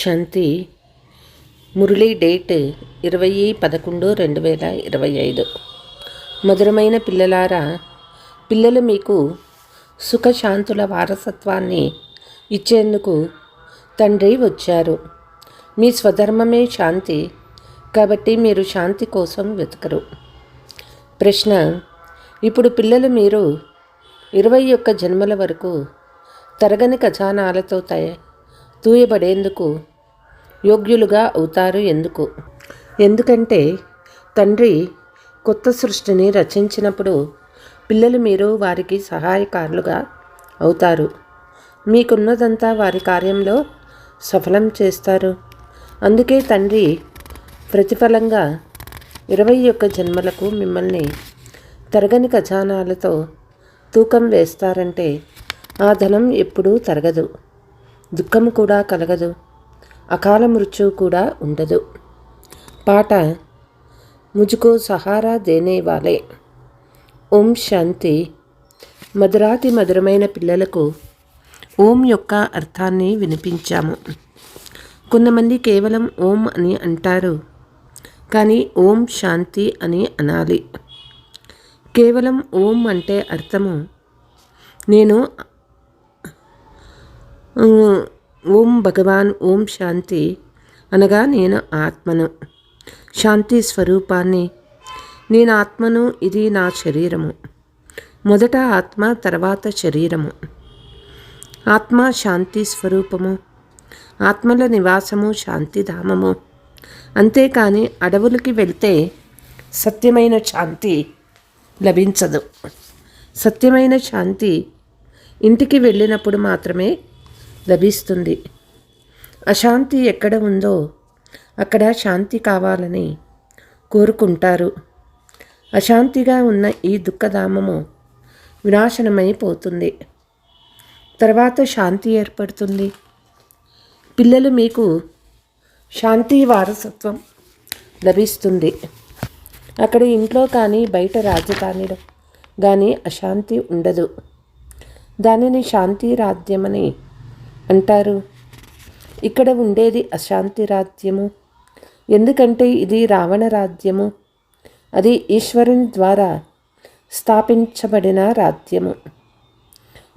శాంతి Murali date ఇరవై పదకొండు రెండు వేల ఇరవై ఐదు. మధురమైన పిల్లలారా పిల్లలు మీకు సుఖశాంతుల వారసత్వాన్ని ఇచ్చేందుకు తండ్రి వచ్చారు. మీ స్వధర్మమే శాంతి కాబట్టి మీరు శాంతి కోసం వెతకరు. ప్రశ్న ఇప్పుడు పిల్లలు మీరు ఇరవై ఒక్క జన్మల వరకు తరగని ఖజానాలతో తయ తూయబడేందుకు యోగ్యులుగా అవుతారు ఎందుకు? ఎందుకంటే తండ్రి కొత్త సృష్టిని రచించినప్పుడు పిల్లలు మీరు వారికి సహాయకారులుగా అవుతారు. మీకున్నదంతా వారి కార్యంలో సఫలం చేస్తారు. అందుకే తండ్రి ప్రతిఫలంగా ఇరవై ఒక్క జన్మలకు మిమ్మల్ని తరగని ఖజానాలతో తూకం వేస్తారంటే ఆ ధనం ఎప్పుడూ తరగదు. దుఃఖం కూడా కలగదు. అకాల మృత్యువు కూడా ఉండదు. పాట ముజుకో సహారా దేనే వాలే. ఓం శాంతి. మధురాతి మధురమైన పిల్లలకు ఓం యొక్క అర్థాన్ని వినిపించాము. కొంతమంది కేవలం ఓం అని అంటారు. కానీ ఓం శాంతి అని అనాలి. కేవలం ఓం అంటే అర్థము. నేను ఓం భగవాన్ ఓం శాంతి అనగా నేను ఆత్మను. శాంతి స్వరూపాన్ని నేను ఆత్మను ఇది నా శరీరము. మొదట ఆత్మ తర్వాత శరీరము. ఆత్మ శాంతి స్వరూపము. ఆత్మల నివాసము శాంతిధామము అంతేకాని అడవులకి వెళ్తే సత్యమైన శాంతి లభించదు. సత్యమైన శాంతి ఇంటికి వెళ్ళినప్పుడు మాత్రమే లభిస్తుంది. అశాంతి ఎక్కడ ఉందో అక్కడ శాంతి కావాలని కోరుకుంటారు. అశాంతిగా ఉన్న ఈ దుఃఖధామము వినాశనమైపోతుంది. తర్వాత శాంతి ఏర్పడుతుంది. పిల్లలు మీకు శాంతి వారసత్వం లభిస్తుంది. అక్కడ ఇంట్లో కానీ బయట రాజధానిలో కానీ అశాంతి ఉండదు. దానిని శాంతి రాజ్యమని అంటారు. ఇక్కడ ఉండేది అశాంతి రాజ్యము. ఎందుకంటే ఇది రావణ రాజ్యము. అది ఈశ్వరుని ద్వారా స్థాపించబడిన రాజ్యము.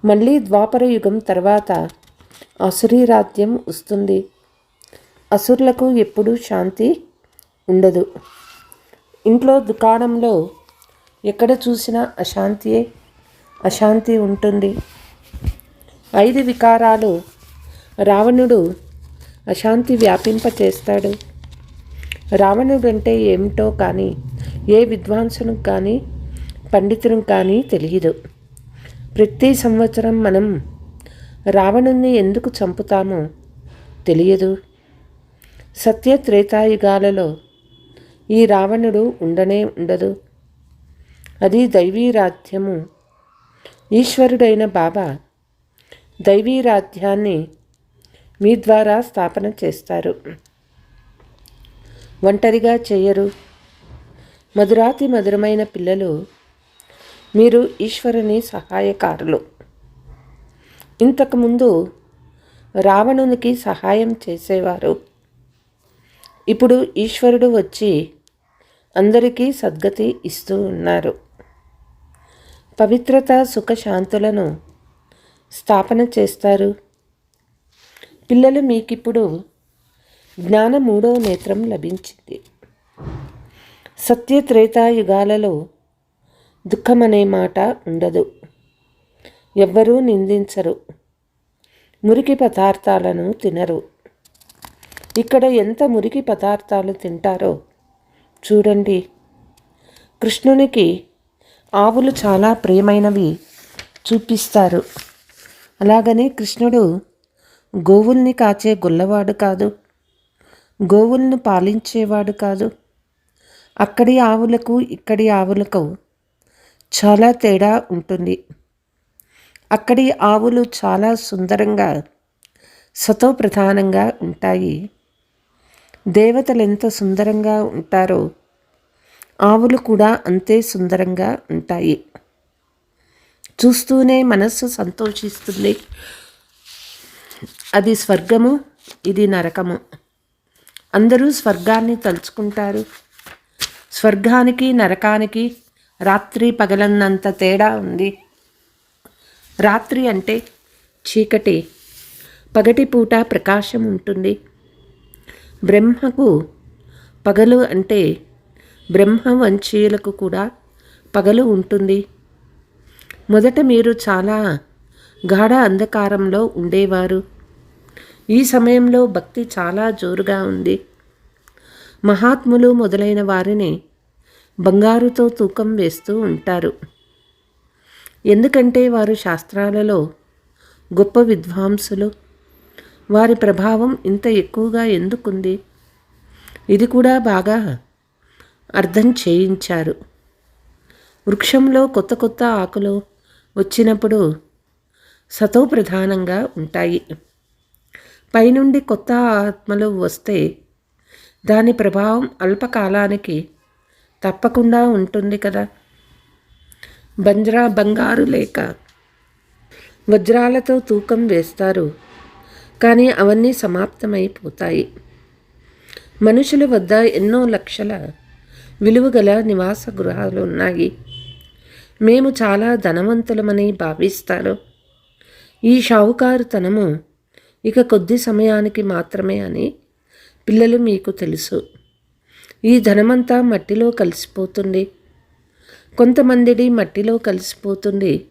మళ్ళీ ద్వాపర యుగం తర్వాత అసురీ రాజ్యం వస్తుంది. అసురులకు ఎప్పుడూ శాంతి ఉండదు. ఇంట్లో దుకాణంలో ఎక్కడ చూసినా అశాంతియే అశాంతి ఉంటుంది. ఐదు వికారాలు రావణుడు అశాంతి వ్యాపింపచేస్తాడు. రావణుడు అంటే ఏమిటో కానీ ఏ విద్వాంసునికి కానీ పండితునికి కానీ తెలియదు ప్రతి సంవత్సరం మనం రావణుణ్ణి ఎందుకు చంపుతామో తెలియదు. సత్య త్రేతాయుగాలలో ఈ రావణుడు ఉండనే ఉండదు. అది దైవీరాధ్యము ఈశ్వరుడైన బాబా దైవీరాధ్యాన్ని మీ ద్వారా స్థాపన చేస్తారు. ఒంటరిగా చేయరు. మధురాతి మధురమైన పిల్లలు మీరు ఈశ్వరుని సహాయకారులు. ఇంతకుముందు రావణునికి సహాయం చేసేవారు. ఇప్పుడు ఈశ్వరుడు వచ్చి అందరికీ సద్గతి ఇస్తూ ఉన్నారు. పవిత్రత సుఖశాంతులను స్థాపన చేస్తారు. పిల్లలు మీకిప్పుడు జ్ఞాన మూడో నేత్రం లభించింది. సత్యత్రేతాయుగాలలో దుఃఖం అనే మాట ఉండదు. ఎవ్వరూ నిందించరు. మురికి పదార్థాలను తినరు. ఇక్కడ ఎంత మురికి పదార్థాలు తింటారో చూడండి. కృష్ణునికి ఆవులు చాలా ప్రియమైనవి చూపిస్తారు. అలాగనే కృష్ణుడు గోవుల్ని కాచే గొల్లవాడు కాదు. గోవులను పాలించేవాడు కాదు. అక్కడి ఆవులకు ఇక్కడి ఆవులకు చాలా తేడా ఉంటుంది. అక్కడి ఆవులు చాలా సుందరంగా సతో ప్రధానంగా ఉంటాయి. దేవతలు ఎంత సుందరంగా ఉంటారో ఆవులు కూడా అంతే సుందరంగా ఉంటాయి. చూస్తూనే మనస్సు సంతోషిస్తుంది. అది స్వర్గము ఇది నరకము. అందరూ స్వర్గాన్ని తలుచుకుంటారు. స్వర్గానికి నరకానికి రాత్రి పగలన్నంత తేడా ఉంది. రాత్రి అంటే చీకటి పగటి పూట ప్రకాశం ఉంటుంది. బ్రహ్మకు పగలు అంటే బ్రహ్మవంశీయులకు కూడా పగలు ఉంటుంది. మొదట మీరు చాలా గాఢ అంధకారంలో ఉండేవారు. ఈ సమయంలో భక్తి చాలా జోరుగా ఉంది. మహాత్ములు మొదలైన వారిని బంగారుతో తూకం వేస్తూ ఉంటారు. ఎందుకంటే వారు శాస్త్రాలలో గొప్ప విద్వాంసులు. వారి ప్రభావం ఇంత ఎక్కువగా ఎందుకుంది? ఇది కూడా బాగా అర్థం చేయించారు. వృక్షంలో కొత్త కొత్త ఆకులు వచ్చినప్పుడు సతో ప్రధానంగా ఉంటాయి. పైనుండి కొత్త ఆత్మలు వస్తే దాని ప్రభావం అల్పకాలానికి తప్పకుండా ఉంటుంది కదా. బంజరా బంగారు లేక వజ్రాలతో తూకం వేస్తారు. కానీ అవన్నీ సమాప్తమైపోతాయి. మనుషుల వద్ద ఎన్నో లక్షల విలువగల నివాస గృహాలు ఉన్నాయి మేము చాలా ధనవంతులమని భావిస్తారు ఈ షావుకారుతనము ఇక కొద్ది సమయానికి మాత్రమే అని పిల్లలు మీకు తెలుసు. ఈ ధనమంతా మట్టిలో కలిసిపోతుంది. కొంతమందిడి మట్టిలో కలిసిపోతుంది.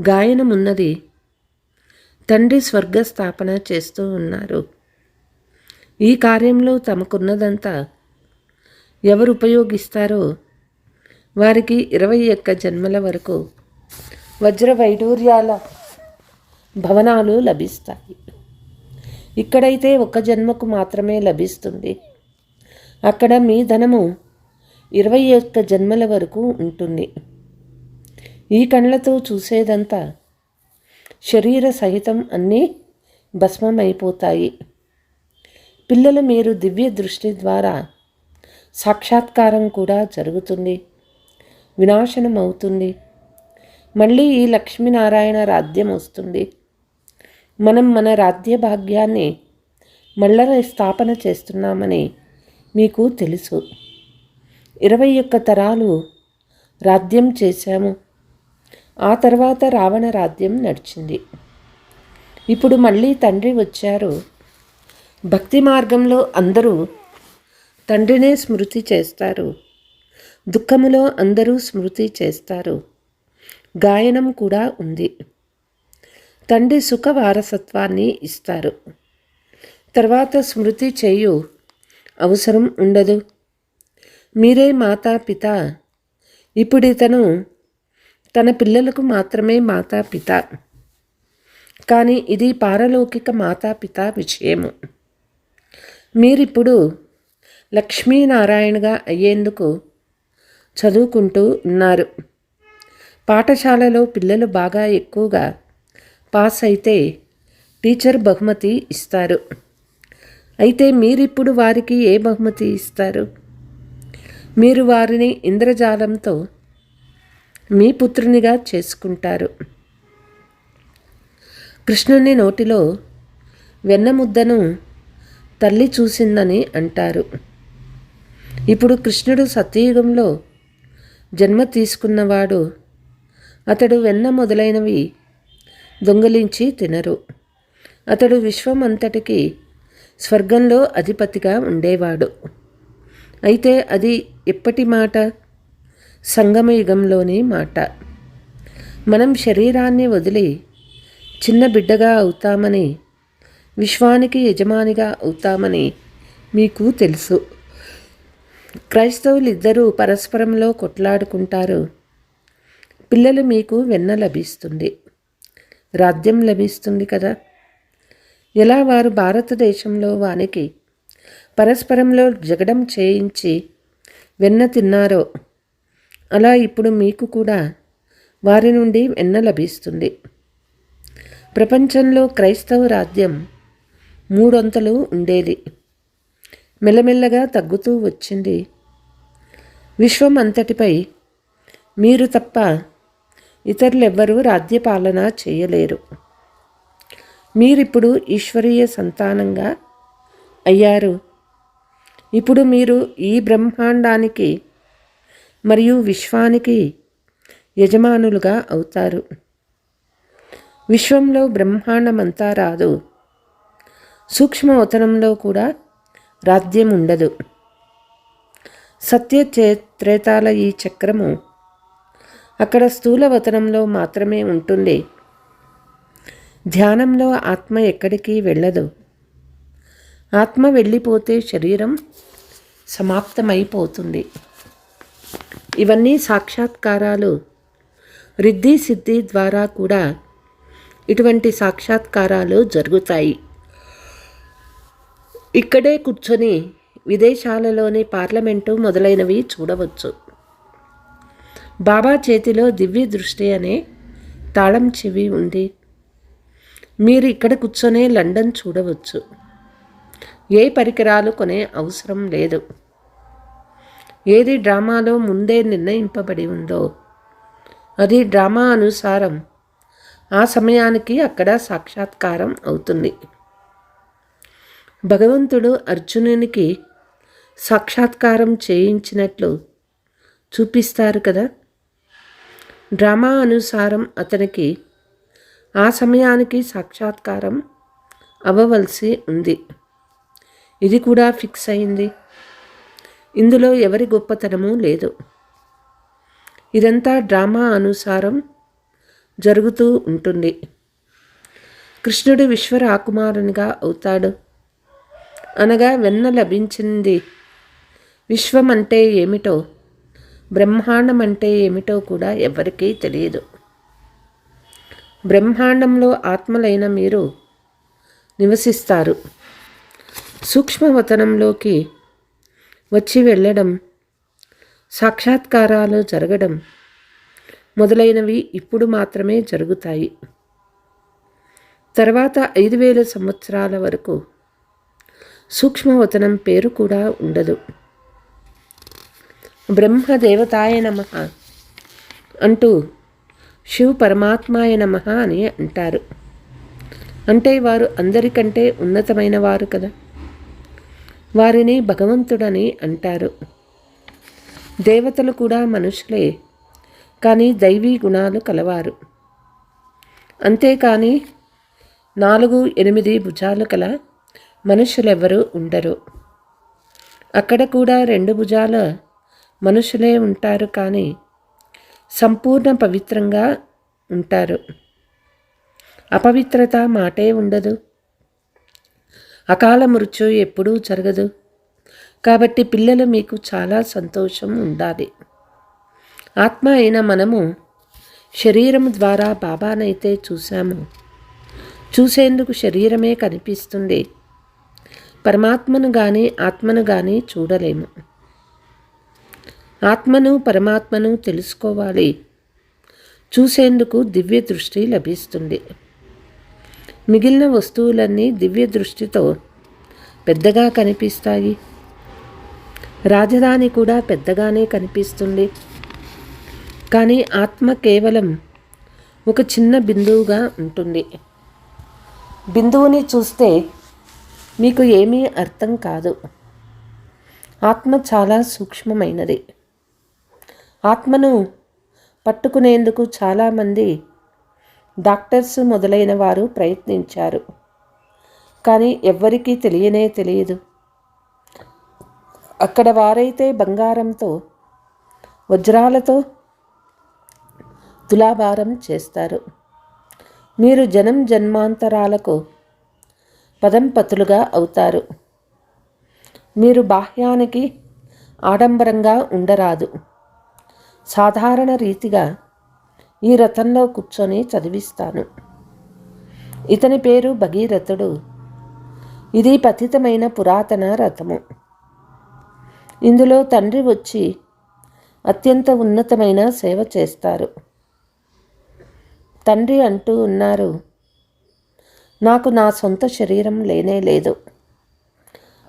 గాయనమున్నది తండ్రి స్వర్గస్థాపన చేస్తూ ఉన్నారు. ఈ కార్యంలో తమకున్నదంతా ఎవరు ఉపయోగిస్తారో వారికి ఇరవై ఒక్క జన్మల వరకు వజ్ర వైడూర్యాల భవనాలు లభిస్తాయి. ఇక్కడైతే ఒక జన్మకు మాత్రమే లభిస్తుంది. అక్కడ మీ ధనము ఇరవై ఒక్క జన్మల వరకు ఉంటుంది. ఈ కళ్ళతో చూసేదంతా శరీర సహితం అన్నీ భస్మమైపోతాయి. పిల్లలు మీరు దివ్య దృష్టి ద్వారా సాక్షాత్కారం కూడా జరుగుతుంది. వినాశనం అవుతుంది మళ్ళీ ఈ లక్ష్మీనారాయణ రాజ్యం వస్తుంది. మనం మన రాజ్య భాగ్యాన్ని మళ్ళా స్థాపన చేస్తున్నామని మీకు తెలుసు. ఇరవై ఒక్క తరాలు రాజ్యం చేశాము. ఆ తర్వాత రావణ రాజ్యం నడిచింది. ఇప్పుడు మళ్ళీ తండ్రి వచ్చారు. భక్తి మార్గంలో అందరూ తండ్రినే స్మృతి చేస్తారు. దుఃఖములో అందరూ స్మృతి చేస్తారు. గాయనం కూడా ఉంది. తండ్రి సుఖ వారసత్వాన్ని ఇస్తారు. తర్వాత స్మృతి చేయు అవసరం ఉండదు. మీరే మాతా పిత. ఇప్పుడు ఇతను తన పిల్లలకు మాత్రమే మాతా పిత. కానీ ఇది పారలౌకిక మాతా పిత విషయము మీరిప్పుడు లక్ష్మీనారాయణగా అయ్యేందుకు చదువుకుంటూ ఉన్నారు. పాఠశాలలో పిల్లలు బాగా ఎక్కువగా పాస్ అయితే టీచర్ బహుమతి ఇస్తారు. అయితే మీరిప్పుడు వారికి ఏ బహుమతి ఇస్తారు? మీరు వారిని ఇంద్రజాలంతో మీ పుత్రునిగా చేసుకుంటారు. కృష్ణుని నోటిలో వెన్నముద్దను తల్లి చూసిందని అంటారు. ఇప్పుడు కృష్ణుడు సత్యయుగంలో జన్మ తీసుకున్నవాడు అతడు వెన్న మొదలైనవి దొంగిలించి తినరు. అతడు విశ్వం అంతటికి స్వర్గంలో అధిపతిగా ఉండేవాడు. అయితే అది ఎప్పటి మాట? సంగమయుగంలోని మాట. మనం శరీరాన్ని వదిలి చిన్న బిడ్డగా అవుతామని విశ్వానికి యజమానిగా అవుతామని మీకు తెలుసు. క్రైస్తవులు ఇద్దరూ పరస్పరంలో కొట్లాడుకుంటారు. పిల్లలు మీకు వెన్న లభిస్తుంది. రాజ్యం లభిస్తుంది కదా? ఎలా వారు భారతదేశంలో వానికి పరస్పరంలో జగడం చేయించి వెన్న తిన్నారో అలా ఇప్పుడు మీకు కూడా వారి నుండి వెన్న లభిస్తుంది. ప్రపంచంలో క్రైస్తవ రాజ్యం మూడొంతలు ఉండేది. మెల్లమెల్లగా తగ్గుతూ వచ్చింది. విశ్వం అంతటిపై మీరు తప్ప ఇతరులెవ్వరూ రాజ్యపాలన చేయలేరు. మీరిప్పుడు ఈశ్వరీయ సంతానంగా అయ్యారు. ఇప్పుడు మీరు ఈ బ్రహ్మాండానికి మరియు విశ్వానికి యజమానులుగా అవుతారు. విశ్వంలో బ్రహ్మాండమంతా రాదు. సూక్ష్మవతనంలో కూడా రాజ్యం ఉండదు సత్య త్రేతాల ఈ చక్రము అక్కడ స్థూలవతనంలో మాత్రమే ఉంటుంది ధ్యానంలో ఆత్మ ఎక్కడికి వెళ్ళదు. ఆత్మ వెళ్ళిపోతే శరీరం సమాప్తమైపోతుంది. ఇవన్నీ సాక్షాత్కారాలు. రిద్ధి సిద్ధి ద్వారా కూడా ఇటువంటి సాక్షాత్కారాలు జరుగుతాయి. ఇక్కడే కూర్చొని విదేశాలలోని పార్లమెంటు మొదలైనవి చూడవచ్చు. బాబా చేతిలో దివ్య దృష్టి అనే తాళం చెవి ఉంది. మీరు ఇక్కడ కూర్చొనే లండన్ చూడవచ్చు. ఏ పరికరాలు కొనే అవసరం లేదు. ఏది డ్రామాలో ముందే నిర్ణయింపబడి ఉందో అది డ్రామా అనుసారం ఆ సమయానికి అక్కడ సాక్షాత్కారం అవుతుంది. భగవంతుడు అర్జునునికి సాక్షాత్కారం చేయించినట్లు చూపిస్తారు కదా? డ్రామా అనుసారం అతనికి ఆ సమయానికి సాక్షాత్కారం అవ్వవలసి ఉంది. ఇది కూడా ఫిక్స్ అయింది. ఇందులో ఎవరి గొప్పతనము లేదు. ఇదంతా డ్రామా అనుసారం జరుగుతూ ఉంటుంది. కృష్ణుడు విశ్వరాకుమారునిగా అవుతాడు. అనగా వెన్న లభించింది విశ్వం అంటే ఏమిటో బ్రహ్మాండం అంటే ఏమిటో కూడా ఎవరికీ తెలియదు. బ్రహ్మాండంలో ఆత్మలైన మీరు నివసిస్తారు. సూక్ష్మవతనంలోకి వచ్చి వెళ్ళడం సాక్షాత్కారాలు జరగడం మొదలైనవి ఇప్పుడు మాత్రమే జరుగుతాయి. తర్వాత ఐదు వేల సంవత్సరాల వరకు సూక్ష్మవతనం పేరు కూడా ఉండదు. బ్రహ్మదేవతాయ నమ అంటూ శివ పరమాత్మాయ నమ అని అంటారు. అంటే వారు అందరికంటే ఉన్నతమైన వారు కదా. వారిని భగవంతుడని అంటారు. దేవతలు కూడా మనుషులే కానీ దైవీ గుణాలు కలవారు. అంతేకాని నాలుగు ఎనిమిది భుజాలు కల మనుషులెవ్వరూ ఉండరు. అక్కడ కూడా రెండు భుజాల మనుషులే ఉంటారు కానీ సంపూర్ణ పవిత్రంగా ఉంటారు. అపవిత్రత మాటే ఉండదు. అకాల మృత్యు ఎప్పుడూ జరగదు. కాబట్టి పిల్లలు మీకు చాలా సంతోషం ఉండాలి. ఆత్మ అయిన మనము శరీరం ద్వారా బాబానైతే చూశాము. చూసేందుకు శరీరమే కనిపిస్తుంది. పరమాత్మను కానీ ఆత్మను కానీ చూడలేము. ఆత్మను పరమాత్మను తెలుసుకోవాలి. చూసేందుకు దివ్య దృష్టి లభిస్తుంది. మిగిలిన వస్తువులన్నీ దివ్య దృష్టితో పెద్దగా కనిపిస్తాయి. రాజధాని కూడా పెద్దగానే కనిపిస్తుంది. కానీ ఆత్మ కేవలం ఒక చిన్న బిందువుగా ఉంటుంది. బిందువుని చూస్తే మీకు ఏమీ అర్థం కాదు. ఆత్మ చాలా సూక్ష్మమైనది. ఆత్మను పట్టుకునేందుకు చాలామంది డాక్టర్స్ మొదలైన వారు ప్రయత్నించారు. కానీ ఎవ్వరికీ తెలియనే తెలియదు. అక్కడ వారైతే బంగారంతో వజ్రాలతో తులాభారం చేస్తారు. మీరు జనం జన్మాంతరాలకు పదంపతులుగా అవుతారు. మీరు బాహ్యానికి ఆడంబరంగా ఉండరాదు. సాధారణ రీతిగా ఈ రథంలో కూర్చొని చదివిస్తాను. ఇతని పేరు భగీరథుడు. ఇది పతితమైన పురాతన రథము. ఇందులో తండ్రి వచ్చి అత్యంత ఉన్నతమైన సేవ చేస్తారు. తండ్రి అంటూ ఉన్నారు నాకు నా సొంత శరీరం లేనే లేదు.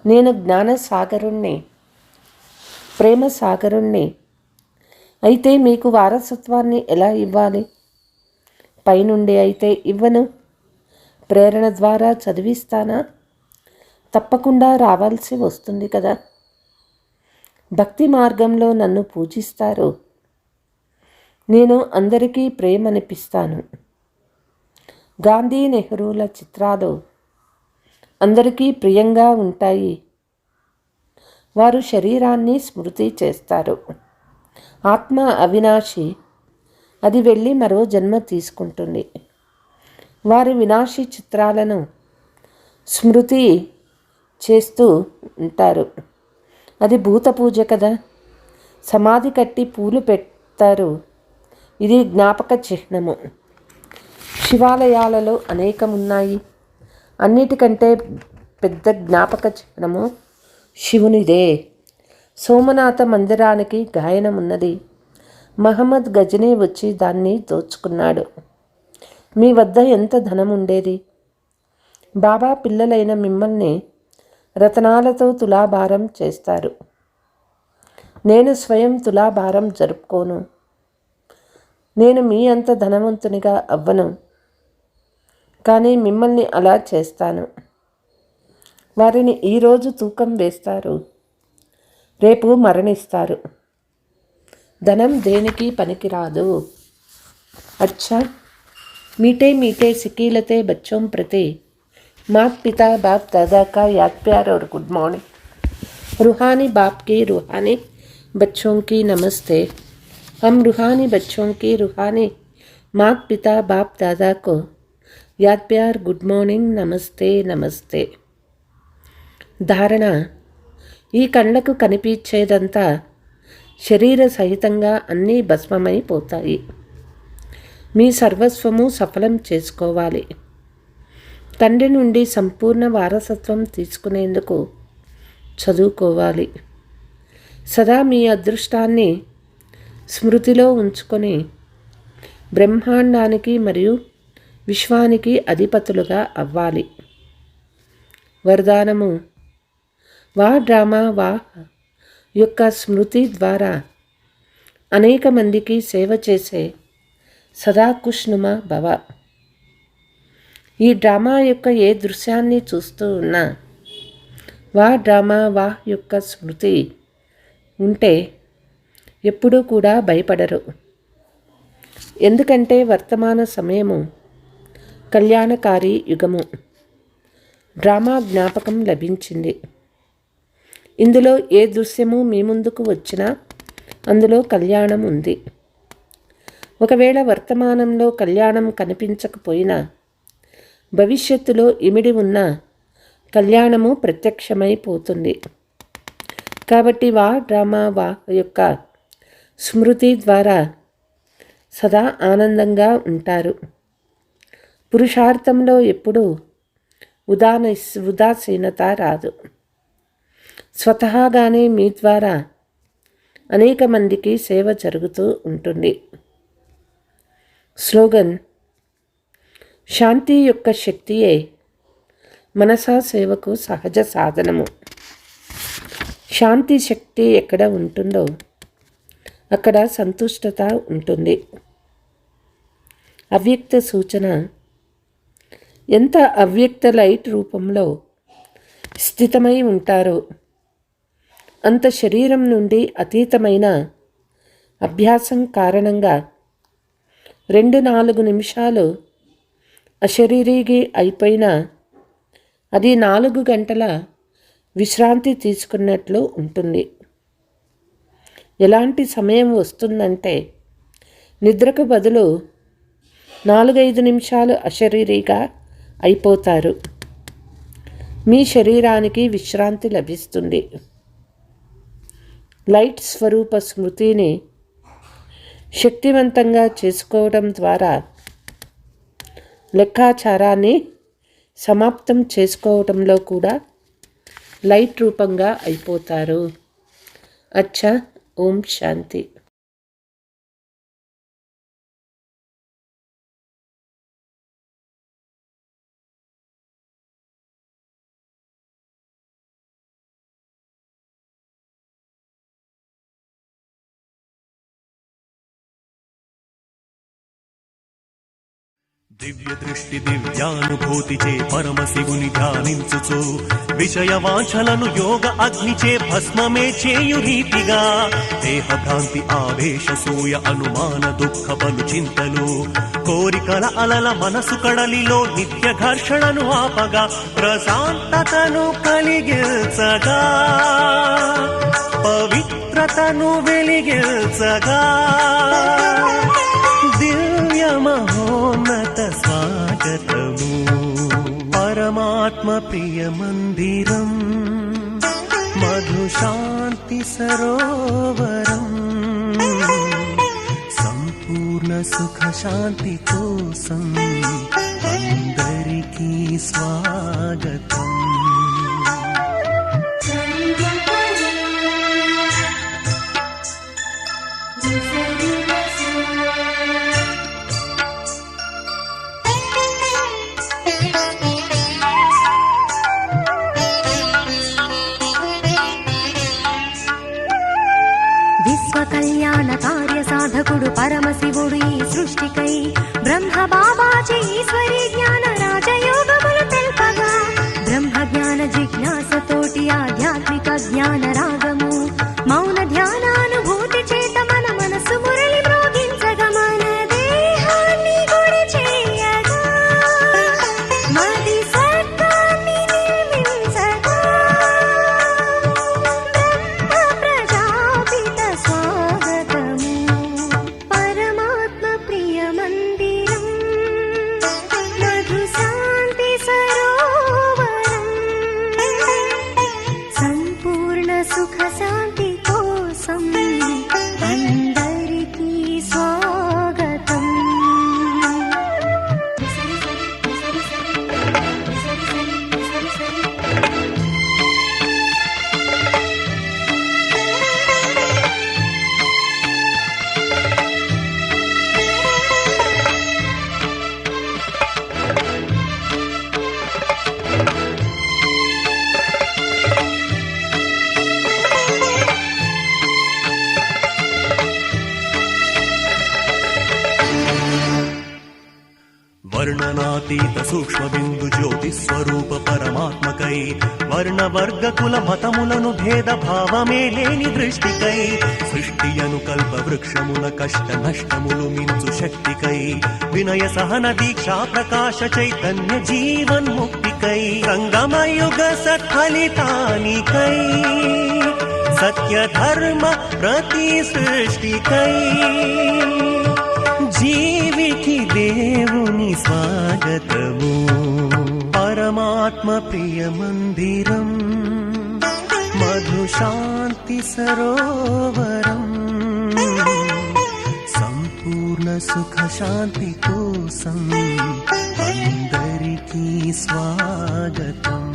నేను జ్ఞాన సాగరుణ్ణి ప్రేమ సాగరుణ్ణి అయితే మీకు వారసత్వాన్ని ఎలా ఇవ్వాలి? పైనుండి అయితే ఇవ్వను. ప్రేరణ ద్వారా చదివిస్తానా? తప్పకుండా రావాల్సి వస్తుంది కదా. భక్తి మార్గంలో నన్ను పూజిస్తారు. నేను అందరికీ ప్రేమనిపిస్తాను. గాంధీ నెహ్రూల చిత్రాలు అందరికీ ప్రియంగా ఉంటాయి. వారు శరీరాన్ని స్మృతి చేస్తారు. ఆత్మ అవినాశి. అది వెళ్ళి మరో జన్మ తీసుకుంటుంది. వారి వినాశి చిత్రాలను స్మృతి చేస్తూ ఉంటారు. అది భూత పూజ కదా. సమాధి కట్టి పూలు పెడతారు. ఇది జ్ఞాపక చిహ్నము. శివాలయాలలో అనేకమున్నాయి. అన్నిటికంటే పెద్ద జ్ఞాపక చిహ్నము శివునిదే. సోమనాథ మందిరానికి గాయనం ఉన్నది మహమ్మద్ గజనీ వచ్చి దాన్ని దోచుకున్నాడు. మీ వద్ద ఎంత ధనం ఉండేది బాబా పిల్లలైన మిమ్మల్ని రతనాలతో తులాభారం చేస్తారు. నేను స్వయం తులాభారం జరుపుకోను. నేను మీ అంత ధనవంతునిగా అవ్వను. కానీ మిమ్మల్ని అలా చేస్తాను. వారిని ఈరోజు తూకం వేస్తారు. రేపు మరణిస్తారు ధనం దేనికి పనికిరాదు अच्छा मीठे मीठे सिकीलते बच्चों प्रति मात पिता बाप दादा का याद प्यार और गुड मॉर्निंग रूहानी बाप की रूहानी बच्चों की नमस्ते हम रूहानी बच्चों की रूहानी मात पिता बाप दादा को याद प्यार गुड మార్నింగ్ నమస్తే నమస్తే ధారణ ఈ కళ్ళకు కనిపించేదంతా శరీర సహితంగా అన్నీ భస్మమైపోతాయి. మీ సర్వస్వము సఫలం చేసుకోవాలి. తండ్రి నుండి సంపూర్ణ వారసత్వం తీసుకునేందుకు చదువుకోవాలి. సదా మీ అదృష్టాన్ని స్మృతిలో ఉంచుకొని బ్రహ్మాండానికి మరియు విశ్వానికి అధిపతులుగా అవ్వాలి. వరదానము వా డ్రామా వా యొక్క స్మృతి ద్వారా అనేక మందికి సేవ చేసే సదా కుష్నుమ భవ. ఈ డ్రామా యొక్క ఏ దృశ్యాన్ని చూస్తూ ఉన్నా వా డ్రామా వా యొక్క స్మృతి ఉంటే ఎప్పుడూ కూడా భయపడరు. ఎందుకంటే వర్తమాన సమయము కళ్యాణకారి యుగము. డ్రామా జ్ఞాపకం లభించింది. ఇందులో ఏ దృశ్యము మీ ముందుకు వచ్చినా అందులో కళ్యాణం ఉంది. ఒకవేళ వర్తమానంలో కళ్యాణం కనిపించకపోయినా భవిష్యత్తులో ఇమిడి ఉన్న కళ్యాణము ప్రత్యక్షమైపోతుంది కాబట్టి వా డ్రామా వా యొక్క స్మృతి ద్వారా సదా ఆనందంగా ఉంటారు. పురుషార్థంలో ఎప్పుడూ ఉదాన ఉదాసీనత రాదు. స్వతహాగానే మీ ద్వారా అనేక మందికి సేవ జరుగుతూ ఉంటుంది. స్లోగన్ శాంతి యొక్క శక్తియే మనసా సేవకు సహజ సాధనము. శాంతి శక్తి ఎక్కడ ఉంటుందో అక్కడ సంతుష్టత ఉంటుంది. అవ్యక్త సూచన ఎంత అవ్యక్త లైట్ రూపంలో స్థితమై ఉంటారో అంత శరీరం నుండి అతీతమైన అభ్యాసం కారణంగా రెండు నాలుగు నిమిషాలు అశరీరీగి అయిపోయిన అది నాలుగు గంటల విశ్రాంతి తీసుకున్నట్లు ఉంటుంది. ఎలాంటి సమయం వస్తుందంటే నిద్రకు బదులు నాలుగైదు నిమిషాలు అశరీరిగా అయిపోతారు. మీ శరీరానికి విశ్రాంతి లభిస్తుంది. లైట్ స్వరూప స్మృతిని శక్తివంతంగా చేసుకోవడం ద్వారా లెక్కాచారాన్ని సమాప్తం చేసుకోవడంలో కూడా లైట్ రూపంగా అయిపోతారు. అచ్చా ఓం శాంతి. దివ్య దృష్టి దివ్యానుభూతిచే పరమశివుని ధ్యానించుచు. విషయ వాంఛలను యోగ అగ్నిచే భస్మమే చేయు రీతిగా. దేహభ్రాంతి ఆవేశ సూయ అనుమాన దుఃఖ పలు చింతలు. కోరికల అలల మనసు కడలిలో నిత్య ఘర్షణను ఆపగా ప్రశాంతతను కలిగించగా. పవిత్రతను వెలిగించగా. आत्मप्रियमन्दिरम् मधुशान्तिसरोवरम् सरोवरं अन्दरिकी स्वागत విశ్వ కళ్యాణ కార్య సాధకుడు పరమశివుడు ఈ సృష్టికై బ్రహ్మ బాబాజీ ఈశ్వరి జ్ఞాన రాజయోగములు తెల్పగా. బ్రహ్మ జ్ఞాన జిజ్ఞాసతోటి ఆధ్యాత్మిక జ్ఞాన రాగము సృష్టికై. సృష్టి అనుకల్ప వృక్షముల కష్ట నష్టములు మించు శక్తికై. వినయ సహన దీక్షా ప్రకాశ చైతన్య జీవన్ ముక్తికై. సంగమయుగ సత్ఫలితానికై. సత్య ధర్మ ప్రతి సృష్టికై. జీవికి దేవుని స్వాగతము. పరమాత్మ ప్రియ మందిరం. शान्तिसरोवरम् सम्पूर्णसुखशान्तिकोसम् अन्तरिकी स्वागतम्।